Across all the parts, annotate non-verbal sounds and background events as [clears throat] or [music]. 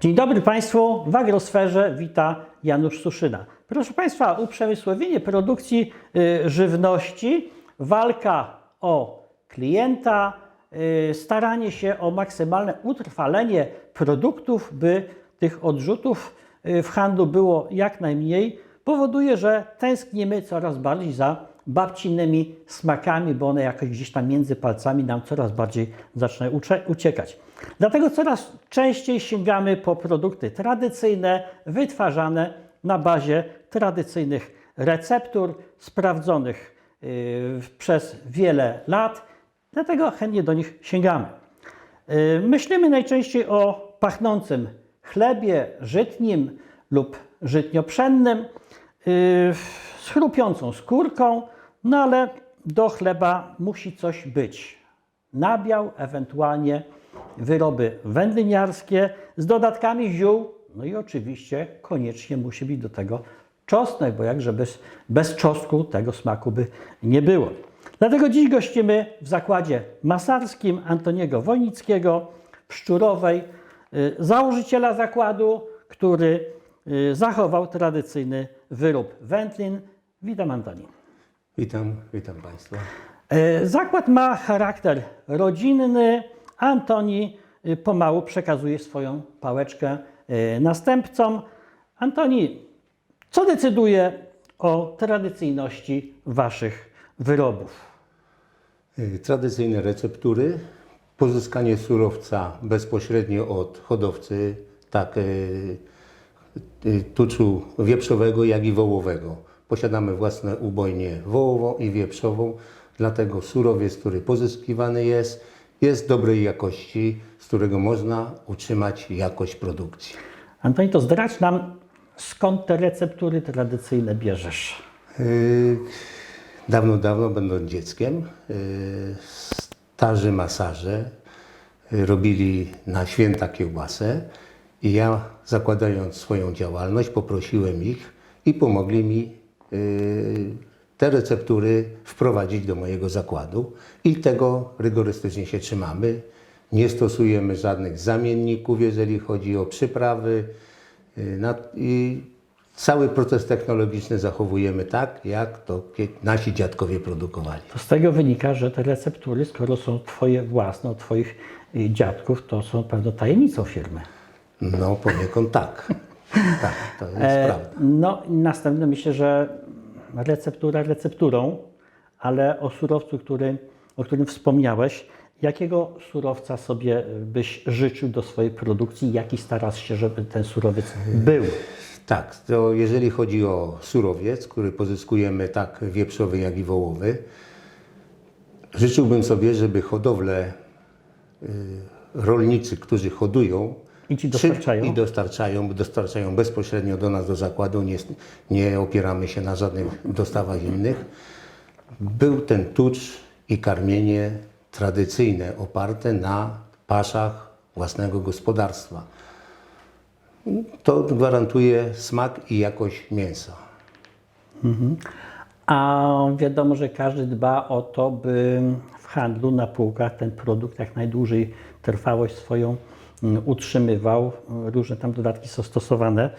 Dzień dobry Państwu. W agrosferze wita Janusz Suszyna. Proszę Państwa, uprzemysłowienie produkcji y, żywności, walka o klienta, y, staranie się o maksymalne utrwalenie produktów, by tych odrzutów y, w handlu było jak najmniej, powoduje, że tęsknimy coraz bardziej za babcinnymi smakami, bo one jakoś gdzieś tam między palcami nam coraz bardziej zaczynają uciekać. Dlatego coraz częściej sięgamy po produkty tradycyjne, wytwarzane na bazie tradycyjnych receptur, sprawdzonych yy, przez wiele lat, dlatego chętnie do nich sięgamy. Yy, Myślimy najczęściej o pachnącym chlebie żytnim lub żytnio-pszennym yy, z chrupiącą skórką, no ale do chleba musi coś być. Nabiał, ewentualnie wyroby wędliniarskie z dodatkami ziół, no i oczywiście koniecznie musi być do tego czosnek, bo jakże bez, bez czosnku tego smaku by nie było. Dlatego dziś gościmy w zakładzie masarskim Antoniego Wojnickiego w Szczurowej, y, założyciela zakładu, który y, zachował tradycyjny wyrób wędlin. Witam Antoni. Witam, witam Państwa. E, Zakład ma charakter rodzinny. Antoni y, pomału przekazuje swoją pałeczkę y, następcom. Antoni, co decyduje o tradycyjności Waszych wyrobów? Tradycyjne receptury, pozyskanie surowca bezpośrednio od hodowcy, tak tuczu wieprzowego, jak i wołowego. Posiadamy własne ubojnie wołową i wieprzową, dlatego surowiec, który pozyskiwany jest, jest dobrej jakości, z którego można utrzymać jakość produkcji. Antoni, to zdradź nam, skąd te receptury tradycyjne bierzesz? Yy, Dawno, dawno będąc dzieckiem, yy, starzy masarze yy, robili na święta kiełbasę i ja zakładając swoją działalność poprosiłem ich i pomogli mi te receptury wprowadzić do mojego zakładu i tego rygorystycznie się trzymamy. Nie stosujemy żadnych zamienników, jeżeli chodzi o przyprawy na- i cały proces technologiczny zachowujemy tak, jak to nasi dziadkowie produkowali. To z tego wynika, że te receptury, skoro są Twoje własne, od Twoich y, dziadków, to są pewną tajemnicą firmy. No poniekąd tak. Tak, to jest E, prawda. No, i następne myślę, że receptura recepturą, ale o surowcu, który, o którym wspomniałeś, jakiego surowca sobie byś życzył do swojej produkcji, jaki starasz się, żeby ten surowiec był? Tak, to jeżeli chodzi o surowiec, który pozyskujemy tak wieprzowy, jak i wołowy, życzyłbym sobie, żeby hodowle, y, rolnicy, którzy hodują, I ci dostarczają? I dostarczają, dostarczają bezpośrednio do nas, do zakładu, nie, nie opieramy się na żadnych dostawach innych. Był ten tucz i karmienie tradycyjne, oparte na paszach własnego gospodarstwa. To gwarantuje smak i jakość mięsa. A wiadomo, że każdy dba o to, by w handlu na półkach ten produkt jak najdłużej trwałość swoją utrzymywał. Różne tam dodatki są stosowane.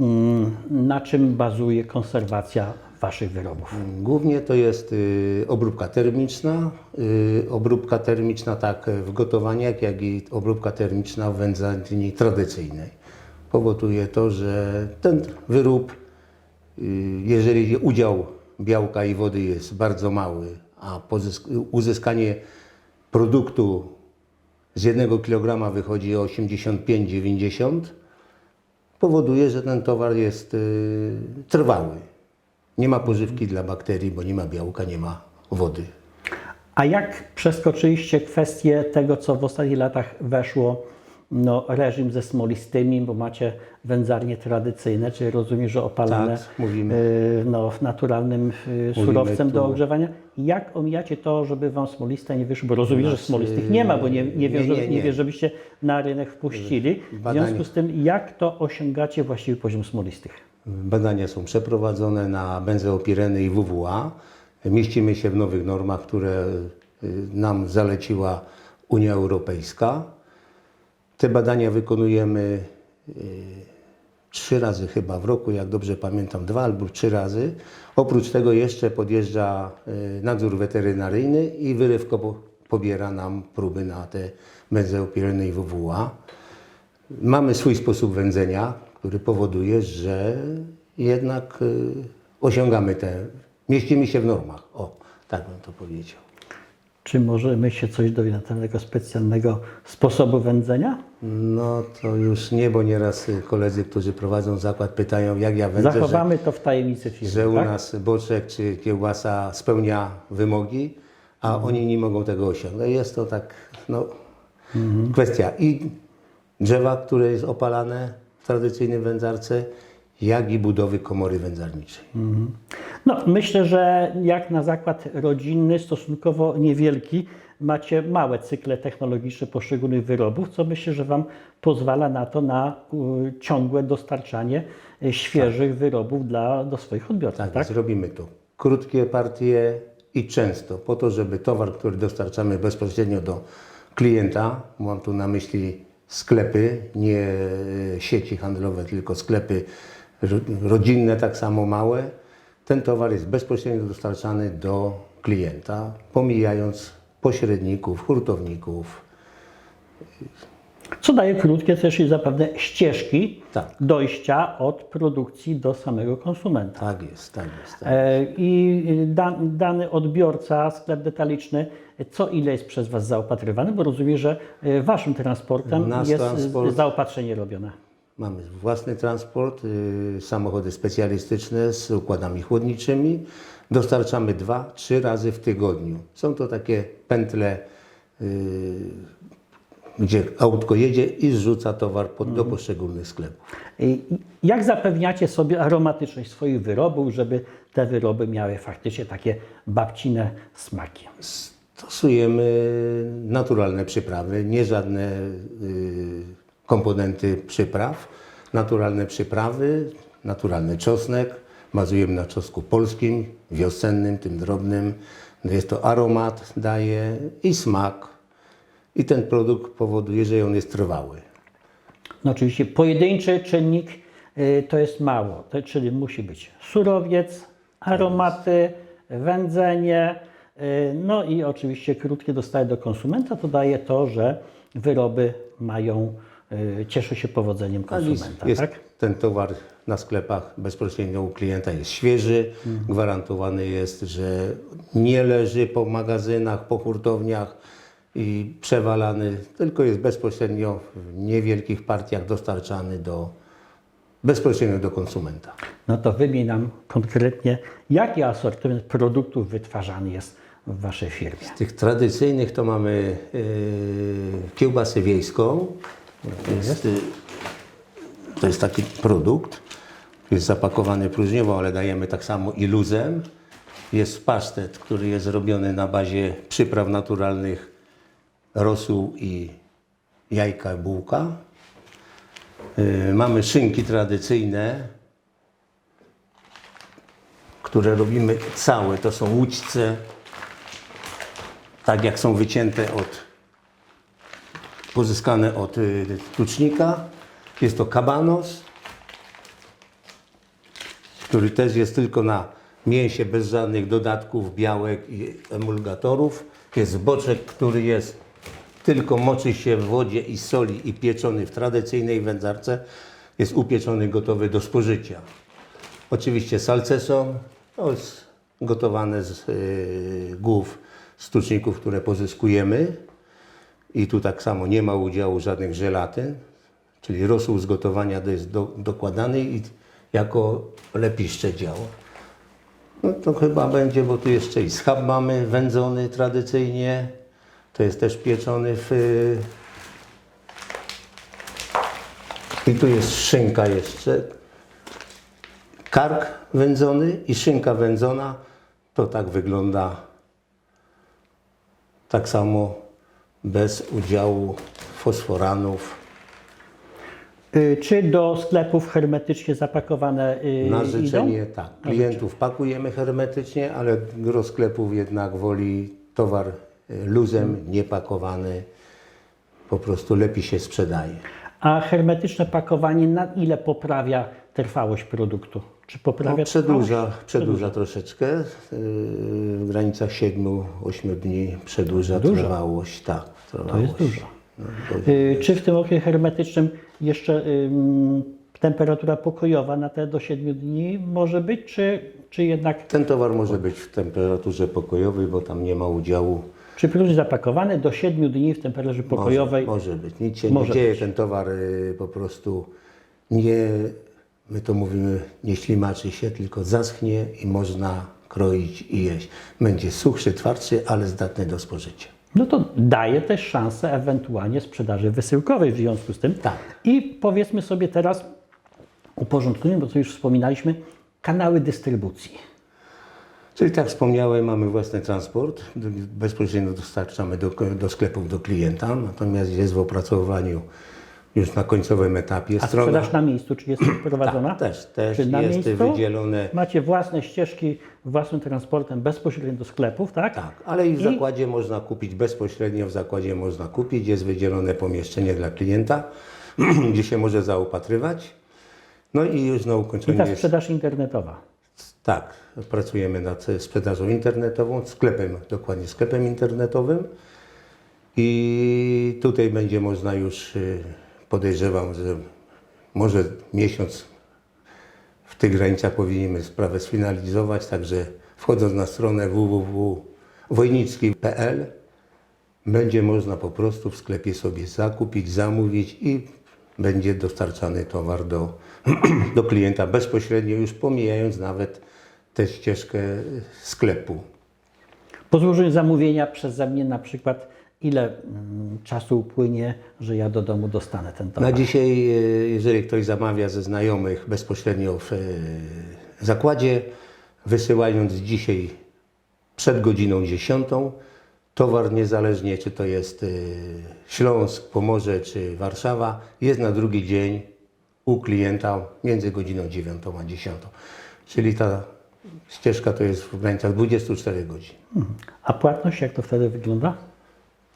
Mm, Na czym bazuje konserwacja Waszych wyrobów? Głównie to jest y, obróbka termiczna, y, obróbka termiczna tak w gotowaniach, jak i obróbka termiczna w wędzarni tradycyjnej. Powoduje to, że ten wyrób, y, jeżeli udział białka i wody jest bardzo mały, a uzyskanie produktu z jednego kilograma wychodzi 85-90, powoduje, że ten towar jest y, trwały. Nie ma pożywki dla bakterii, bo nie ma białka, nie ma wody. A jak przeskoczyliście kwestię tego, co w ostatnich latach weszło, no, reżim ze smolistymi, bo macie wędzarnie tradycyjne, czyli rozumiem, że opalane Tak, mówimy. y, no, naturalnym y, surowcem do ogrzewania. Jak omijacie to, żeby Wam smoliste nie wyszło? Bo rozumiem, że Znaczy, smolistych nie ma, bo nie, nie, wiem, nie, nie, nie nie. wiem, żebyście na rynek wpuścili. W Badanie- związku z tym, jak to osiągacie właściwy poziom smolistych? Badania są przeprowadzone na benzoopireny i WWA. Mieścimy się w nowych normach, które y, nam zaleciła Unia Europejska. Te badania wykonujemy trzy razy chyba w roku, jak dobrze pamiętam, dwa albo trzy razy. Oprócz tego jeszcze podjeżdża y, nadzór weterynaryjny i wyrywko po- pobiera nam próby na te benzoopireny i WWA. Mamy swój sposób wędzenia, który powoduje, że jednak y, osiągamy te, mieścimy się w normach. O, tak bym to powiedział. Czy możemy się coś dowiedzieć tego specjalnego sposobu wędzenia? No to już nie, bo nieraz koledzy, którzy prowadzą zakład pytają, jak ja wędzę, że, Zachowamy to w tajemnicy firmy, że u tak? nas boczek czy kiełbasa spełnia wymogi, a Mhm. oni nie mogą tego osiągnąć. Jest to tak, no, Mhm. kwestia i drzewa, które jest opalane w tradycyjnej wędzarce, jak i budowy komory wędzarniczej. No, myślę, że jak na zakład rodzinny, stosunkowo niewielki, macie małe cykle technologiczne poszczególnych wyrobów, co myślę, że Wam pozwala na to, na ciągłe dostarczanie y, świeżych wyrobów dla, do swoich odbiorców, Tak, tak? zrobimy to. Krótkie partie i często, po to, żeby towar, który dostarczamy bezpośrednio do klienta, mam tu na myśli sklepy, nie e, sieci handlowe, tylko sklepy rodzinne, tak samo małe, ten towar jest bezpośrednio dostarczany do klienta, pomijając pośredników, hurtowników. Co daje krótkie też i zapewne ścieżki Tak. dojścia od produkcji do samego konsumenta. Tak jest, tak jest. Tak. E, I da, dany odbiorca, sklep detaliczny, co ile jest przez Was zaopatrywany? Bo rozumiem, że e, Waszym transportem Nasz jest transport- zaopatrzenie robione. Mamy własny transport, y, samochody specjalistyczne z układami chłodniczymi. Dostarczamy dwa, trzy razy w tygodniu. Są to takie pętle, y, gdzie autko jedzie i zrzuca towar pod, do poszczególnych sklepów. Jak zapewniacie sobie aromatyczność swoich wyrobów, żeby te wyroby miały faktycznie takie babcine smaki? Stosujemy naturalne przyprawy, nie żadne y, komponenty przypraw. Naturalne przyprawy, naturalny czosnek. Bazujemy na czosnku polskim, wiosennym, tym drobnym. Jest to aromat, daje i smak. I ten produkt powoduje, że on jest trwały. No oczywiście pojedynczy czynnik y, to jest mało, to, czyli musi być surowiec, aromaty, wędzenie, y, no i oczywiście krótkie dostaje do konsumenta, to daje to, że wyroby mają, y, cieszą się powodzeniem konsumenta, jest tak? ten towar na sklepach bezpośrednio u klienta jest świeży, gwarantowany jest, że nie leży po magazynach, po hurtowniach i przewalany, tylko jest bezpośrednio w niewielkich partiach dostarczany do, bezpośrednio do konsumenta. No to wymień nam konkretnie, jaki asortyment produktów wytwarzany jest w Waszej firmie. Z tych tradycyjnych to mamy yy, kiełbasę wiejską. Jest, y, to jest taki produkt. Jest zapakowany próżniowo, ale dajemy tak samo i luzem. Jest pasztet, który jest robiony na bazie przypraw naturalnych, rosół i jajka, bułka. Yy, mamy szynki tradycyjne, które robimy całe. To są łódźce, tak jak są wycięte od, pozyskane od y, tucznika. Jest to kabanos, który też jest tylko na mięsie, bez żadnych dodatków, białek i emulgatorów. Jest boczek, który jest tylko moczy się w wodzie i soli i pieczony w tradycyjnej wędzarce. Jest upieczony, gotowy do spożycia. Oczywiście salceson, jest gotowane z y, głów stuczników, które pozyskujemy. I tu tak samo nie ma udziału żadnych żelatyn, czyli rosół z gotowania to jest do, dokładany i jako lepiszcze działa. No to chyba będzie, bo tu jeszcze i schab mamy wędzony tradycyjnie. To jest też pieczony w... y, I tu jest szynka jeszcze, kark wędzony i szynka wędzona, to tak wygląda tak samo bez udziału fosforanów. Y, Czy do sklepów hermetycznie zapakowane y, Na idą? życzenie tak. Klientów pakujemy hermetycznie, ale gros sklepów jednak woli towar y, luzem, niepakowany. Po prostu lepiej się sprzedaje. A hermetyczne pakowanie na ile poprawia trwałość produktu? Czy poprawia No, przedłuża, trwałość? przedłuża troszeczkę. Yy, W granicach 7-8 dni przedłuża Dużo. trwałość. Tak, To trwałość. jest dużo. No, to- Y, Czy w tym okresie hermetycznym jeszcze ym, temperatura pokojowa na te do 7 dni może być, czy, czy jednak Ten towar może być w temperaturze pokojowej, bo tam nie ma udziału. czy produkt zapakowany do 7 dni w temperaturze pokojowej? Może, może być. Nic się nie dzieje. być. Ten towar y, po prostu nie, my to mówimy, nie ślimaczy się, tylko zaschnie i można kroić i jeść. Będzie suchszy, twardszy, ale zdatny do spożycia. No to daje też szansę ewentualnie sprzedaży wysyłkowej w związku z tym. Tak. I powiedzmy sobie teraz, uporządkujmy, bo co już wspominaliśmy, kanały dystrybucji. Czyli tak wspomniałem, mamy własny transport, bezpośrednio dostarczamy do, do sklepów do klienta, natomiast jest w opracowaniu już na końcowym etapie A sprzedaż na miejscu, czy jest [clears throat] prowadzona? Tak, też, też Czy na jest miejscu? wydzielone. Macie własne ścieżki własnym transportem bezpośrednio do sklepów, tak? Tak, ale i w I- zakładzie można kupić bezpośrednio, w zakładzie można kupić, jest wydzielone pomieszczenie dla klienta, [clears throat] gdzie się może zaopatrywać. No i już na I ukończenie ta jest, sprzedaż internetowa. tak, pracujemy nad sprzedażą internetową, sklepem, dokładnie sklepem internetowym i tutaj będzie można już, y, podejrzewam, że może miesiąc w tych granicach powinniśmy sprawę sfinalizować, także wchodząc na stronę www.wojnicki.pl będzie można po prostu w sklepie sobie zakupić, zamówić i będzie dostarczany towar do, [clears throat] do klienta bezpośrednio, już pomijając nawet tę ścieżkę sklepu. Po złożeniu zamówienia przeze mnie na przykład ile mm, czasu upłynie, że ja do domu dostanę ten towar? Na dzisiaj, e, jeżeli ktoś zamawia ze znajomych bezpośrednio w e, zakładzie, wysyłając dzisiaj przed godziną 10, towar niezależnie czy to jest e, Śląsk, Pomorze czy Warszawa, jest na drugi dzień u klienta między godziną 9 a 10. Czyli ta ścieżka to jest w granicach 24 godzin. A płatność jak to wtedy wygląda?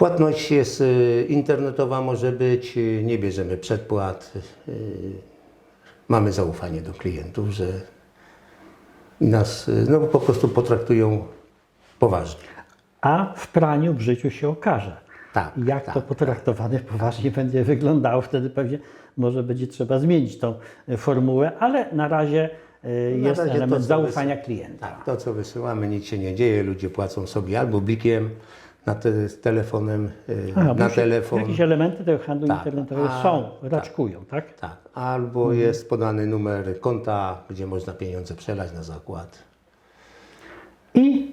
Płatność jest y, internetowa, może być, y, nie bierzemy przedpłat. y, Mamy zaufanie do klientów, że nas no, po prostu potraktują poważnie. A w praniu w życiu się okaże. Tak, Jak tak, to potraktowane poważnie [laughs] będzie wyglądało, wtedy pewnie może będzie trzeba zmienić tą formułę, ale na razie Na jest razie to, element co zaufania klienta. Tak, to co wysyłamy, nic się nie dzieje, ludzie płacą sobie albo blikiem, na te, z telefonem, y, Aha, bo na telefon. Jakieś elementy tego handlu Tak, internetowego a- są, tak. raczkują, tak? Tak, albo Mhm. jest podany numer konta, gdzie można pieniądze przelać na zakład. I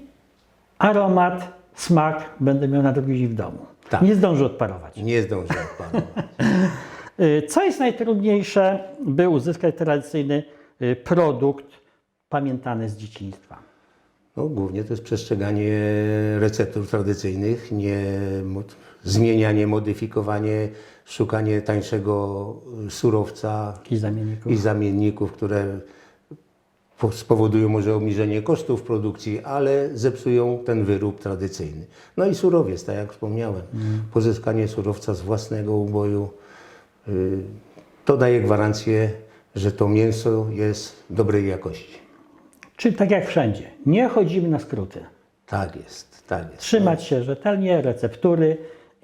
aromat, smak będę miał na drugi dzień w domu. Tak. Nie zdążę odparować. Nie zdąży odparować. [laughs] Y, Co jest najtrudniejsze, by uzyskać tradycyjny y, produkt pamiętany z dzieciństwa? No, głównie to jest przestrzeganie receptur tradycyjnych, nie mod, zmienianie, modyfikowanie, szukanie tańszego surowca Jakichś zamienników? i zamienników, które po- spowodują może obniżenie kosztów produkcji, ale zepsują ten wyrób tradycyjny. No i surowiec, tak jak wspomniałem, pozyskanie surowca z własnego uboju, y, to daje gwarancję, że to mięso jest dobrej jakości. Czyli tak jak wszędzie, nie chodzimy na skróty. Tak jest, tak jest. Trzymać się rzetelnie, receptury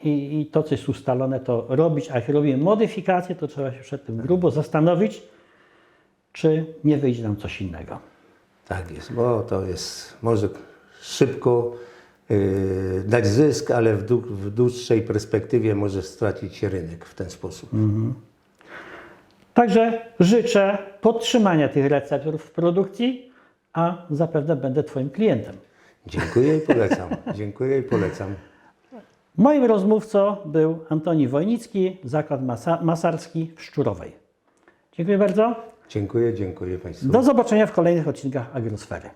i, i to, co jest ustalone, to robić. A jak robimy modyfikacje, to trzeba się przed tym grubo zastanowić, czy nie wyjdzie nam coś innego. Tak jest, bo to jest, może szybko yy, dać zysk, ale w, dłu- w dłuższej perspektywie może stracić się rynek w ten sposób. Także życzę podtrzymania tych receptur w produkcji, a zapewne będę Twoim klientem. Dziękuję i polecam. Dziękuję i polecam. Moim rozmówcą był Antoni Wojnicki, Zakład Masa Masarski w Szczurowej. Dziękuję bardzo. Dziękuję, dziękuję Państwu. Do zobaczenia w kolejnych odcinkach Agrosfery.